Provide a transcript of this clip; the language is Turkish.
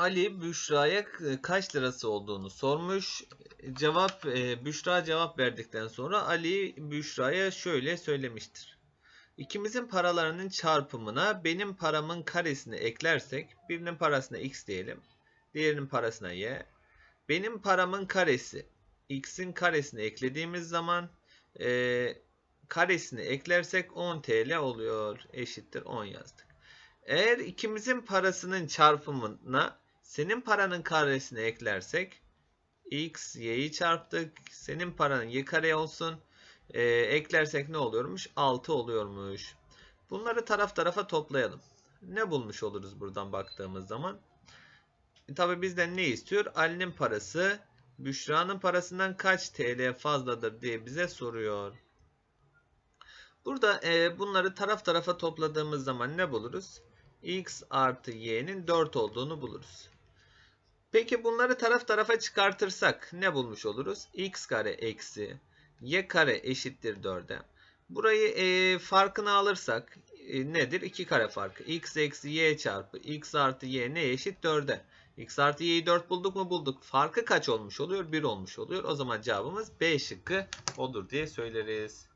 Ali Büşra'ya e, kaç lirası olduğunu sormuş. Cevap e, Büşra cevap verdikten sonra Ali Büşra'ya şöyle söylemiştir. İkimizin paralarının çarpımına benim paramın karesini eklersek birinin parasına x diyelim. Diğerinin parasına y. Benim paramın karesi x'in karesini eklediğimiz zaman e, karesini eklersek 10 TL oluyor. Eşittir 10 yazdık. Eğer ikimizin parasının çarpımına senin paranın karesini eklersek x y'yi çarptık. Senin paranın y kare olsun. Ee, eklersek ne oluyormuş? 6 oluyormuş. Bunları taraf tarafa toplayalım. Ne bulmuş oluruz buradan baktığımız zaman? E, Tabi bizden ne istiyor? Ali'nin parası Büşra'nın parasından kaç TL fazladır diye bize soruyor. Burada e, bunları taraf tarafa topladığımız zaman ne buluruz? x artı y'nin 4 olduğunu buluruz. Peki bunları taraf tarafa çıkartırsak ne bulmuş oluruz? x kare eksi y kare eşittir 4'e. Burayı e, farkını alırsak e, nedir? 2 kare farkı. x eksi y çarpı x artı y ne eşit 4'e. x artı y'yi 4 bulduk mu bulduk. Farkı kaç olmuş oluyor? 1 olmuş oluyor. O zaman cevabımız B şıkkı olur diye söyleriz.